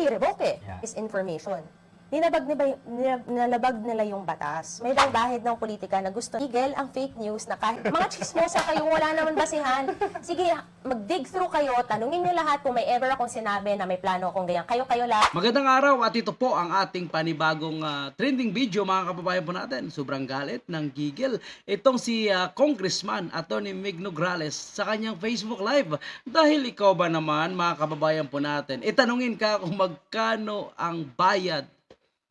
hindi revoke eh. Yeah. Is information. Ninabag nila, nila- nalabag nila yung batas. May daw bahid ng politika na gusto tigil ang fake news na kahit mga chismosa kayo, wala naman basihan. Sige, mag-dig through kayo, tanungin nyo lahat kung may ever akong sinabi na may plano akong ganyan. Kayo-kayo lahat. Magandang araw at ito po ang ating panibagong ah, trending video mga kababayan po natin. Sobrang galit ng gigil. Itong si ah, Congressman Attorney Mig Nograles sa kanyang Facebook Live. Dahil ikaw ba naman mga kababayan po natin, itanungin ka kung magkano ang bayad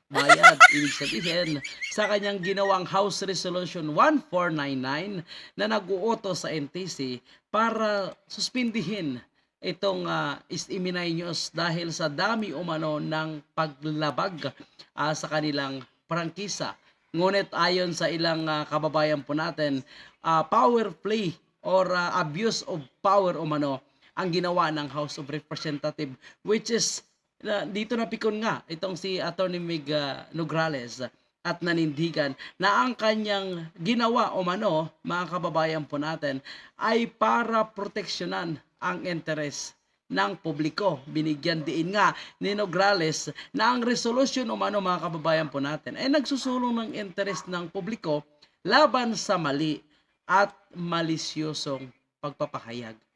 bayad, ibig sabihin, sa kanyang ginawang House Resolution 1499 na nag-uuto sa NTC para suspindihin itong uh, Istiminay News dahil sa dami umano ng paglabag ah, sa kanilang prangkisa. Ngunit ayon sa ilang ah, kababayan po natin, ah, power play or ah, abuse of power umano ang ginawa ng House of Representative which is na dito napikon nga itong si Attorney Mig ah, Nograles at nanindigan na ang kanyang ginawa o mano, mga kababayan po natin, ay para proteksyonan ang interes ng publiko. Binigyan diin nga ni Nograles na ang resolution o mano, mga kababayan po natin ay nagsusulong ng interes ng publiko laban sa mali at malisyosong pagpapahayag.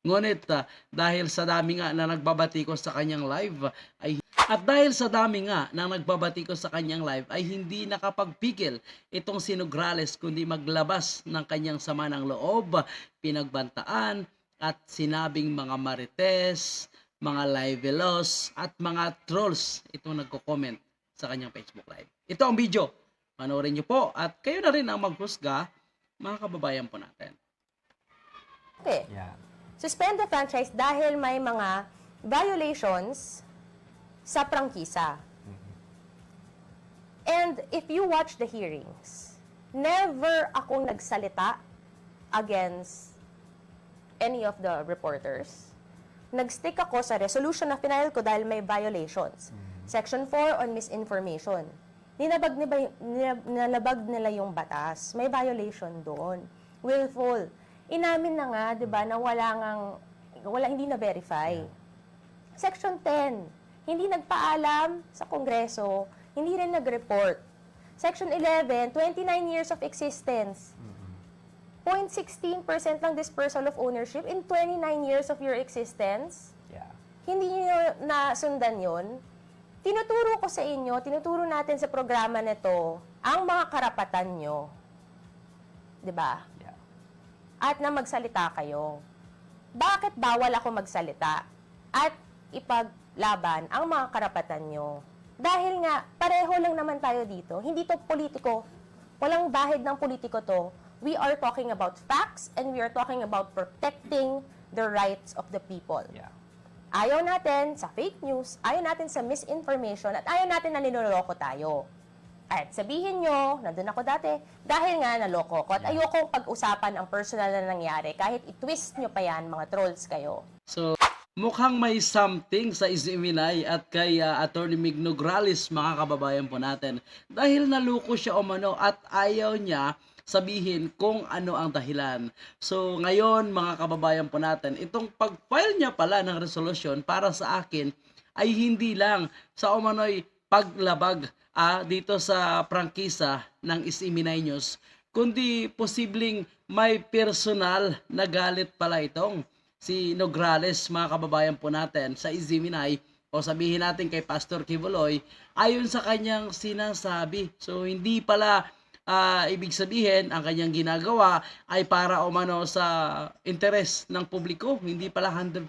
Ngunit ah, dahil sa dami nga na nagbabatikos sa kanyang live ay at dahil sa dami nga na nagbabatikos sa kanyang live ay hindi nakapagpigil itong si Nograles kundi maglabas ng kanyang sama ng loob, pinagbantaan at sinabing mga marites, mga livelos at mga trolls itong nagko-comment sa kanyang Facebook live. Ito ang video. Panoorin niyo po at kayo na rin ang maghusga mga kababayan po natin. Okay. Yeah. Suspend the franchise dahil may mga violations sa prangkisa. And if you watch the hearings, never akong nagsalita against any of the reporters. Nagstick ako sa resolution na final ko dahil may violations. Section 4 on misinformation. Ninabag, nila, nalabag nila yung batas. May violation doon. Willful. Inamin na nga, di ba, na wala ngang, wala, hindi na-verify. Section 10, hindi nagpaalam sa Kongreso, hindi rin nag-report. Section 11, 29 years of existence. 0.16% lang dispersal of ownership in 29 years of your existence. Yeah. Hindi nyo nasundan yon. Tinuturo ko sa inyo, tinuturo natin sa programa nito, ang mga karapatan nyo. 'Di ba? At na magsalita kayo. Bakit bawal ako magsalita at ipaglaban ang mga karapatan nyo? Dahil nga, pareho lang naman tayo dito. Hindi to politiko. Walang bahid ng politiko to. We are talking about facts and we are talking about protecting the rights of the people. Yeah. Ayaw natin sa fake news, ayaw natin sa misinformation, at ayaw natin na niloloko tayo. At sabihin nyo, nandun ako dati, dahil nga naloko ko, at ayokong pag-usapan ang personal na nangyari, kahit i-twist nyo pa yan, mga trolls kayo. So, mukhang may something sa Isiminay at kay uh, Attorney Mig Nograles, mga kababayan po natin. Dahil naluko siya umano at ayaw niya sabihin kung ano ang dahilan. So, ngayon, mga kababayan po natin, itong pag-file niya pala ng resolution para sa akin ay hindi lang sa umano'y paglabag ah, dito sa prangkisa ng Isiminay News, kundi posibleng may personal na galit pala itong si Nograles, mga kababayan po natin, sa Isiminay, o sabihin natin kay Pastor Kibuloy, ayon sa kanyang sinasabi. So, hindi pala ah, ibig sabihin, ang kanyang ginagawa ay para umano sa interes ng publiko, hindi pala 100%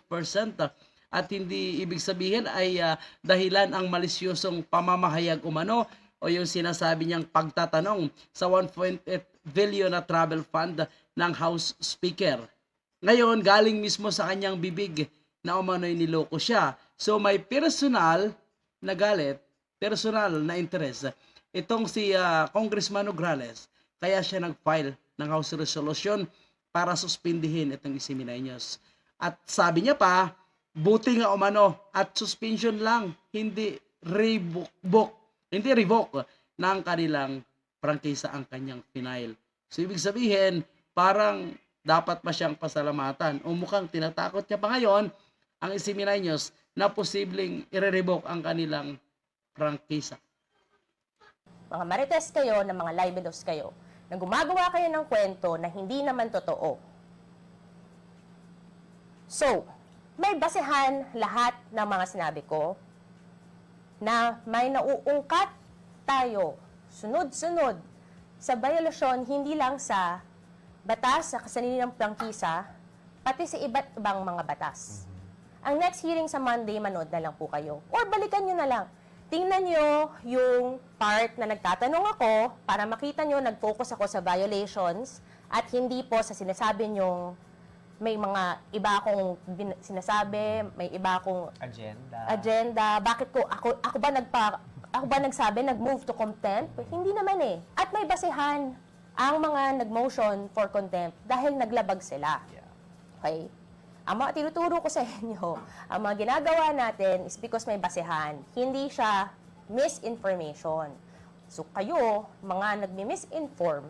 at hindi ibig sabihin ay ah, dahilan ang malisyosong pamamahayag umano o yung sinasabi niyang pagtatanong sa 1.8 billion na travel fund ng House Speaker. Ngayon, galing mismo sa kanyang bibig na umano'y niloko siya. So may personal na galit, personal na interest. Itong si ah, Congressman Nograles, kaya siya nag-file ng House Resolution para suspindihin itong Isiminay News. At sabi niya pa, buti nga umano at suspension lang, hindi revoke, hindi revoke ng kanilang prangkisa ang kanyang final. So ibig sabihin, parang dapat pa siyang pasalamatan o mukhang tinatakot niya pa ngayon ang Isiminay News na posibleng i-revoke ang kanilang prangkisa. mga marites kayo, ng mga libelos kayo, na gumagawa kayo ng kwento na hindi naman totoo. So, may basehan lahat ng mga sinabi ko na may nauungkat tayo sunod-sunod sa violasyon hindi lang sa batas sa kasaninang prangkisa, pati sa iba't ibang mga batas. Ang next hearing sa Monday, manood na lang po kayo. Or balikan nyo na lang. Tingnan nyo yung part na nagtatanong ako para makita nyo nag-focus ako sa violations at hindi po sa sinasabi nyong may mga iba akong bin- sinasabi, may iba akong Agenda. agenda. Bakit ko ako ako ba nagpa ako ba nagsabi nag-move to contempt? Hindi naman eh. At may basehan ang mga nag-motion for contempt dahil naglabag sila. Yeah. Okay? Ang mga tinuturo ko sa inyo, ang mga ginagawa natin is because may basehan. Hindi siya misinformation. So kayo, mga nagmi-misinform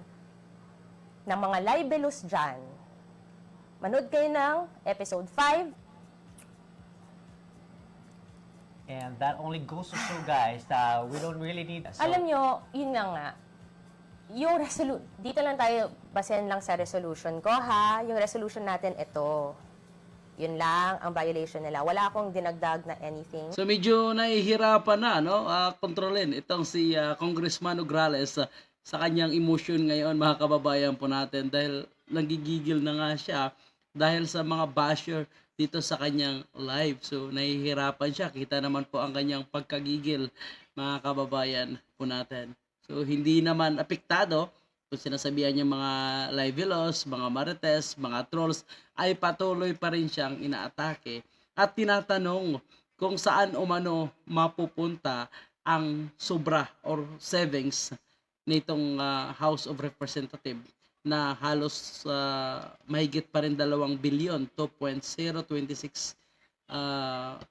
ng mga libelous dyan, manood kayo ng episode 5, And that only goes to show, guys, that we don't really need... So, Alam nyo, yun nga nga, yung resolu- dito lang tayo, basehan lang sa resolution ko ha, yung resolution natin ito. Yun lang ang violation nila. Wala akong dinagdag na anything. So medyo nahihirapan na no ah, kontrolin itong si ah, Congressman Ugrales ah, sa kanyang emotion ngayon mga kababayan po natin dahil nagigigil na nga siya dahil sa mga basher dito sa kanyang live. So nahihirapan siya. Kita naman po ang kanyang pagkagigil mga kababayan po natin. So hindi naman apektado kung sinasabihan niya mga live loss, mga marites, mga trolls, ay patuloy pa rin siyang inaatake at tinatanong kung saan umano mapupunta ang sobra or savings nitong ah, House of Representatives na halos ah, mahigit pa rin 2 bilyon, 2.026 ah,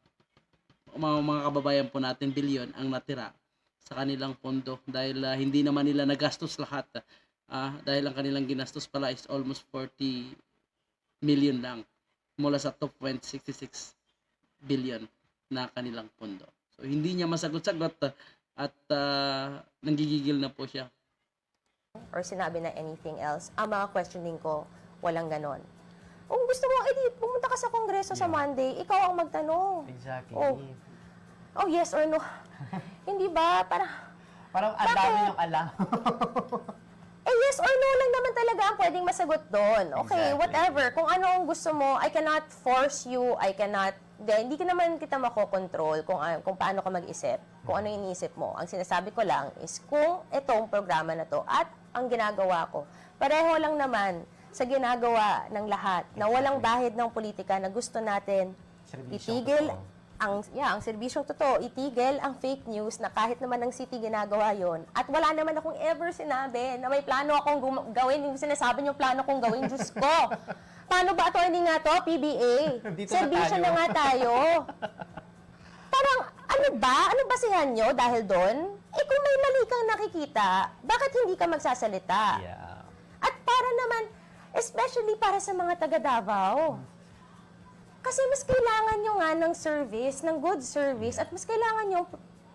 mga, mga kababayan po natin bilyon ang natira sa kanilang pondo dahil ah, hindi naman nila nagastos lahat ah, dahil ang kanilang ginastos pala is almost 40 million lang mula sa 2.66 billion na kanilang pondo. So hindi niya masagot-sagot at ah, nanggigigil na po siya. Or sinabi na anything else, ang mga questioning ko, walang ganon. Kung gusto mo, edi, pumunta ka sa kongreso sa Yeah. Monday, ikaw ang magtanong. Exactly. Oh. Oh, yes or no? Hindi ba? Para, Parang ang dami yung alam. yes or no lang naman talaga ang pwedeng masagot doon. Okay, Exactly. whatever. Kung ano ang gusto mo, I cannot force you, I cannot, hindi, hindi ka naman kita makokontrol kung, ah, kung paano ka mag-isip, kung ano iniisip mo. Ang sinasabi ko lang is kung itong programa na to at ang ginagawa ko, pareho lang naman sa ginagawa ng lahat na walang bahid ng politika na gusto natin itigil. Ang yeah, ang serbisyong totoo, itigil ang fake news na kahit naman ng city ginagawa yon. At wala naman akong ever sinabi na may plano akong gawin, yung sinasabi yung plano kong gawin, Diyos ko. Paano ba ito? Hindi nga to, PBA. Na Serbisyo tayo. na nga tayo. Parang, ano ba? Ano basihan nyo dahil doon? Eh kung may mali kang nakikita, bakit hindi ka magsasalita? Yeah. At para naman, especially para sa mga taga Davao. Kasi mas kailangan nyo nga ng service, ng good service, at mas kailangan nyo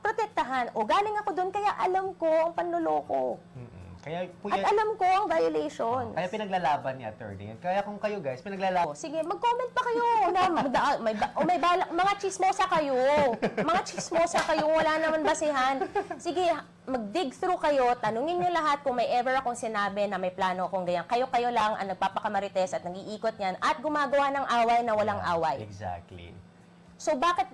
protektahan. O galing ako doon, kaya alam ko ang panloloko. Mm-mm. Kaya po At yan, alam ko ang violations. kaya pinaglalaban ni attorney. Kaya kung kayo guys, pinaglalaban. O, Sige, mag-comment pa kayo na magda- may, ba- o may balak, mga chismosa kayo. Mga chismosa kayo, wala naman basihan. Sige, mag-dig through kayo, tanungin nyo lahat kung may ever akong sinabi na may plano akong ganyan. Kayo-kayo lang ang nagpapakamarites at nag-iikot niyan at gumagawa ng away na walang away. Exactly. So bakit,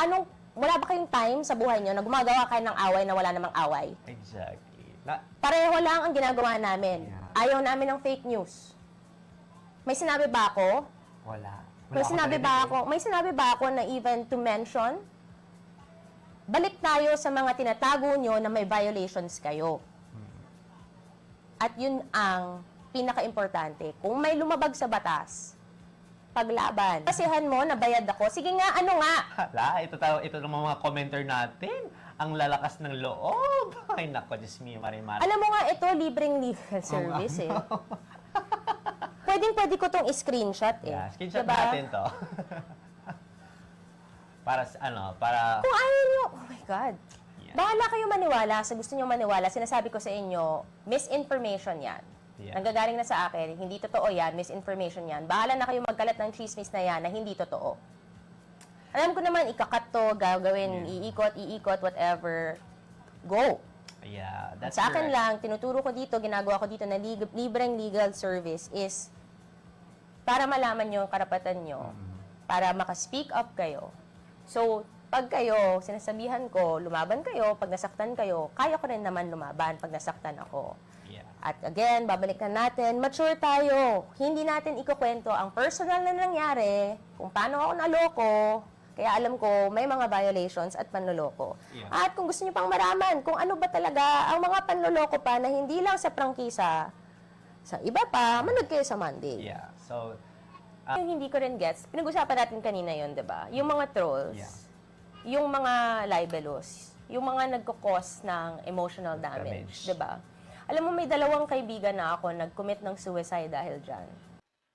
anong, wala ba kayong time sa buhay nyo na gumagawa kayo ng away na wala namang away? Exactly. Na, Pareho lang ang ginagawa namin. Yeah. Ayaw namin ng fake news. May sinabi ba ako? wala. Wala May sinabi ba ako? May sinabi ba ako na even to mention? Balik tayo sa mga tinatago nyo na may violations kayo. At yun ang pinaka-importante. Kung may lumabag sa batas, paglaban. Kasihan mo, nabayad ako. Sige nga, ano nga? Hala, ito ito ng mga commenter natin. Ang lalakas ng loob. Ay, nako, Diyos mio, Marimar. Alam mo nga, ito, libreng legal service eh. Pwedeng pwede ko tong screenshot eh. Yeah, screenshot Diba? natin to. Para, sa- ano, para, Kung ayaw nyo, oh my God. Yeah. Bahala kayo maniwala sa gusto nyo maniwala. Sinasabi ko sa inyo, misinformation yan. Yeah. Nanggagaling na sa akin, hindi totoo yan, misinformation yan. Bahala na kayo magkalat ng chismis na yan na hindi totoo. Alam ko naman, ikakat to, gagawin, iikot, iikot, whatever. Go. yeah, that's sa akin correct. lang, tinuturo ko dito, ginagawa ko dito na lig- libreng legal service is para malaman nyo yung karapatan nyo, para maka-speak up kayo. So, pag kayo, sinasabihan ko, lumaban kayo, pag nasaktan kayo, kaya ko rin naman lumaban pag nasaktan ako. Yeah. At again, babalikan natin, mature tayo. Hindi natin ikukwento ang personal na nangyari, kung paano ako naloko, kaya alam ko may mga violations at panloloko. Yeah. At kung gusto niyo pang maraman kung ano ba talaga ang mga panloloko pa na hindi lang sa prangkisa, sa iba pa, manood kayo sa Monday. Yeah. So, Yung hindi ko rin gets, pinag-usapan natin kanina yon di ba? Yung mga trolls, Yeah. yung mga libelous, yung mga nagkakos ng emotional damage, Damage. di ba? Alam mo, may dalawang kaibigan na ako nag-commit ng suicide dahil dyan.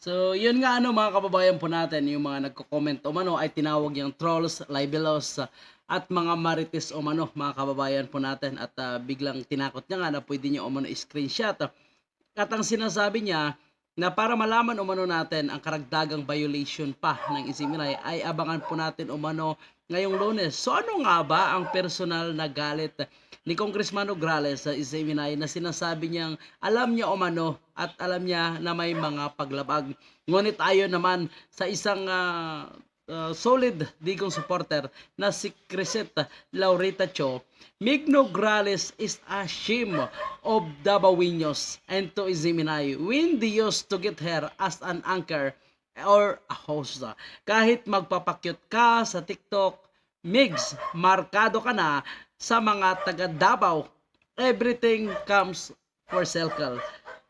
So, yun nga ano mga kababayan po natin, yung mga nagko-comment o mano ay tinawag yung trolls, libelous, at mga marites o mano mga kababayan po natin at uh, biglang tinakot niya nga na pwede niya o mano screenshot. At ang sinasabi niya na para malaman umano natin ang karagdagang violation pa ng Isiminay ay abangan po natin umano ngayong lunes. So ano nga ba ang personal na galit ni Congressman Ograles sa Isiminay na sinasabi niyang alam niya umano at alam niya na may mga paglabag. Ngunit ayon naman sa isang ah, ah, solid digong supporter na si Crisette Laurita Cho, Mig Nograles is ashamed of Dabawiños and to Iziminay when they used to get her as an anchor or a host. Kahit magpapakyut ka sa TikTok, Migs, markado ka na sa mga taga Davao. Everything comes for circle.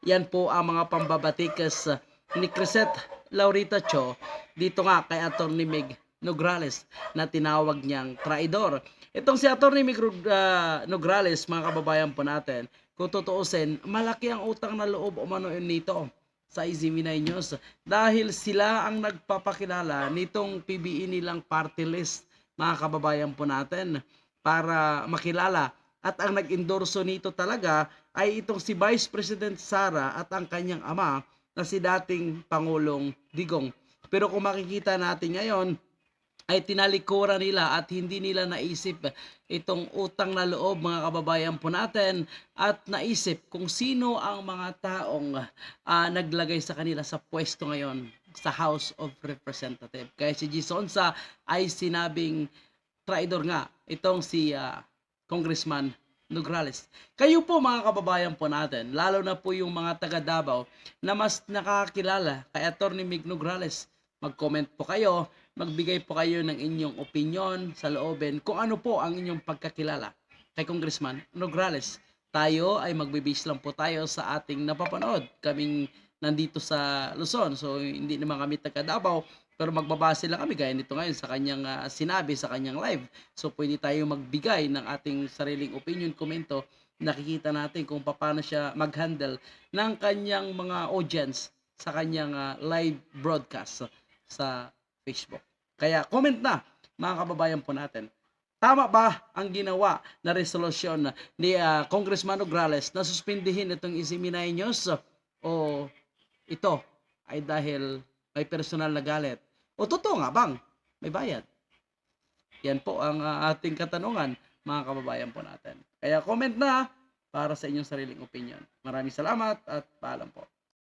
Yan po ang mga pambabatikas ni Crisette Laurita Cho dito nga kay Atty. Mig Nograles na tinawag niyang traidor. Itong si Atty. Mig uh, Nograles, mga kababayan po natin, kung tutuusin, malaki ang utang na loob umano nito sa Izimi9 News dahil sila ang nagpapakilala nitong PBE nilang party list mga kababayan po natin para makilala at ang nag-endorso nito talaga ay itong si Vice President Sara at ang kanyang ama na si dating Pangulong Digong. Pero kung makikita natin ngayon, ay tinalikuran nila at hindi nila naisip itong utang na loob mga kababayan po natin at naisip kung sino ang mga taong ah, naglagay sa kanila sa pwesto ngayon sa House of Representative. Kaya si G. Sonsa ay sinabing traidor nga itong si ah, Congressman Nograles. Kayo po mga kababayan po natin, lalo na po yung mga taga Davao na mas nakakilala kay Atty. Mig Nograles, mag-comment po kayo, magbigay po kayo ng inyong opinion sa loobin kung ano po ang inyong pagkakilala kay Congressman Nograles. Tayo ay magbibis lang po tayo sa ating napapanood. Kaming nandito sa Luzon. So hindi naman kami taga Davao, pero magbabase lang kami gaya nito ngayon sa kanyang ah, sinabi sa kanyang live. So pwede tayo magbigay ng ating sariling opinion, komento. Nakikita natin kung paano siya mag-handle ng kanyang mga audience sa kanyang ah, live broadcast sa Facebook. Kaya comment na mga kababayan po natin. Tama ba ang ginawa na resolusyon ni ah, Congressman Nograles na suspindihin itong Isiminay News o ito ay dahil may personal na galit? O totoo nga bang may bayad? Yan po ang ah, ating katanungan mga kababayan po natin. Kaya comment na para sa inyong sariling opinion. Maraming salamat at paalam po.